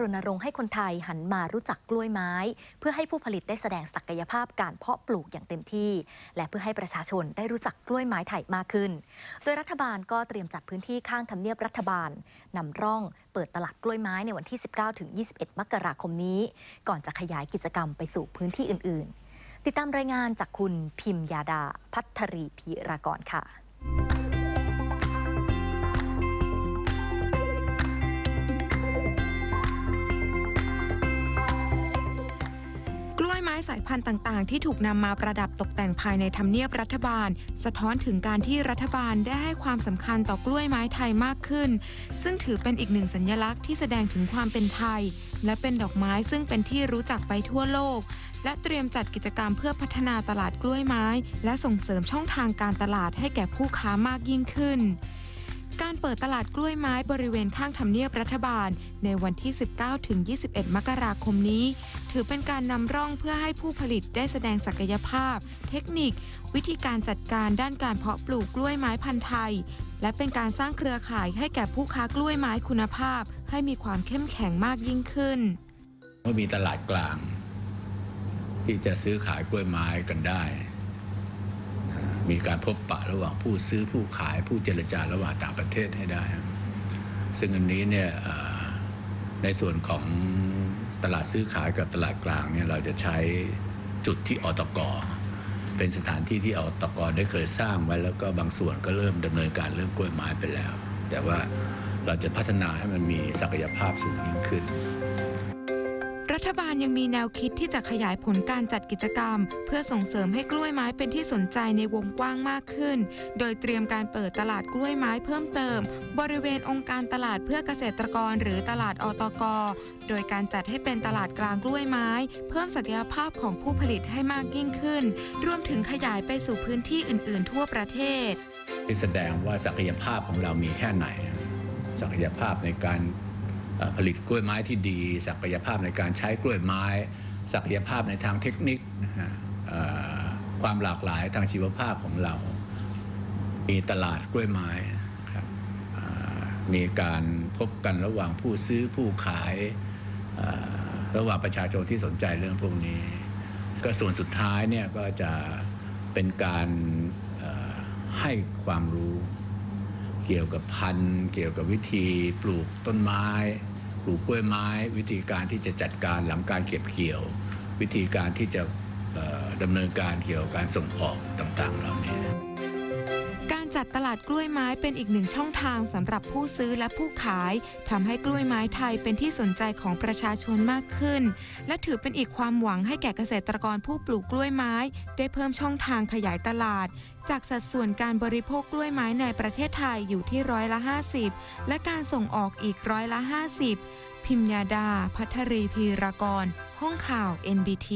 รณรงค์ให้คนไทยหันมารู้จักกล้วยไม้ เพื่อให้ผู้ผลิตได้แสดงศักยภาพการเพาะปลูกอย่างเต็มที่ และเพื่อให้ประชาชนได้รู้จักกล้วยไม้ไทยมากขึ้น โดยรัฐบาลก็เตรียมจัดพื้นที่ข้างทำเนียบรัฐบาลนำร่องเปิดตลาดกล้วยไม้ในวันที่ 19-21 มกราคมนี้ ก่อนจะขยายกิจกรรมไปสู่พื้นที่อื่น ๆ ติดตามรายงานจากคุณพิมยาดา พัทรีพีรากรค่ะ ล้วยไม้สายพันธุ์ต่างๆ ที่ถูกนำมาประดับตกแต่งภายในทำเนียบรัฐบาล สะท้อนถึงการที่รัฐบาลได้ให้ความสำคัญต่อกล้วยไม้ไทยมากขึ้น ซึ่งถือเป็นอีกหนึ่งสัญลักษณ์ที่แสดงถึงความเป็นไทย และเป็นดอกไม้ซึ่งเป็นที่รู้จักไปทั่วโลก และเตรียมจัดกิจกรรมเพื่อพัฒนาตลาดกล้วยไม้ และส่งเสริมช่องทางการตลาดให้แก่ผู้ค้ามากยิ่งขึ้น การเปิดตลาดกล้วยไม้บริเวณข้างทำเนียบรัฐบาล ในวันที่ 19 ถึง 21 มกราคมนี้ ถือเป็นการนำร่องเพื่อให้ผู้ผลิตได้แสดงศักยภาพ เทคนิค วิธีการจัดการด้านการเพาะปลูกกล้วยไม้พันธุ์ไทย และเป็นการสร้างเครือข่ายให้แก่ผู้ค้ากล้วยไม้คุณภาพ ให้มีความเข้มแข็งมากยิ่งขึ้นก็มีตลาดกลาง ที่จะซื้อขายกล้วยไม้กันได้ มีการพบปะระหว่างผู้ซื้อผู้ขายผู้เจรจาระหว่างต่างประเทศให้ได้ ซึ่งอันนี้เนี่ยในส่วนของตลาดซื้อขายกับตลาดกลางเนี่ยเราจะใช้จุดที่อตกเป็นสถานที่ที่อตกได้เคยสร้างไว้แล้วก็บางส่วนก็เริ่มดำเนินการเรื่องกล้วยไม้ไปแล้ว แต่ว่าเราจะพัฒนาให้มันมีศักยภาพสูงยิ่งขึ้น ฐบาลยังมีแนวคิดที่จะขยายผลการจัดกิจกรรม เพื่อส่งเสริมให้กล้วยไม้เป็นที่สนใจในวงกว้างมากขึ้น โดยเตรียมการเปิดตลาดกล้วยไม้เพิ่มเติม บริเวณองค์การตลาดเพื่อเกษตรกรหรือตลาดอตก โดยการจัดให้เป็นตลาดกลางกล้วยไม้ เพิ่มศักยภาพของผู้ผลิตให้มากยิ่งขึ้น รวมถึงขยายไปสู่พื้นที่อื่น ๆ ทั่วประเทศแสดงว่าศักยภาพของเรามีแค่ไหน ศักยภาพในการ ผลิตกล้วยไม้ที่ดี ศักยภาพในการใช้กล้วยไม้ ศักยภาพในทางเทคนิคนะฮะความหลากหลายทางชีวภาพของเรา มีตลาดกล้วยไม้ครับมีการพบกันระหว่างผู้ซื้อผู้ขายระหว่างประชาชนที่สนใจเรื่องพวกนี้ ก็ส่วนสุดท้ายเนี่ยก็จะเป็นการให้ความรู้ เกี่ยวกับพันธุ์ เกี่ยวกับวิธีปลูกต้นไม้ ปลูกกล้วยไม้ วิธีการที่จะจัดการหลังการเก็บเกี่ยว วิธีการที่จะดำเนินการเกี่ยวกับการส่งออกต่างๆเหล่านี้ การจัดตลาดกล้วยไม้เป็นอีกหนึ่งช่องทางสำหรับผู้ซื้อและผู้ขายทำให้กล้วยไม้ไทยเป็นที่สนใจของประชาชนมากขึ้น และถือเป็นอีกความหวังให้แก่เกษตรกรผู้ปลูกกล้วยไม้ ได้เพิ่มช่องทางขยายตลาด จากสัดส่วนการบริโภคกล้วยไม้ในประเทศไทยอยู่ที่ร้อยละ 50 และการส่งออกอีกร้อยละ 50 พิมยาดา พัทรีพีรากร ห้องข่าว NBT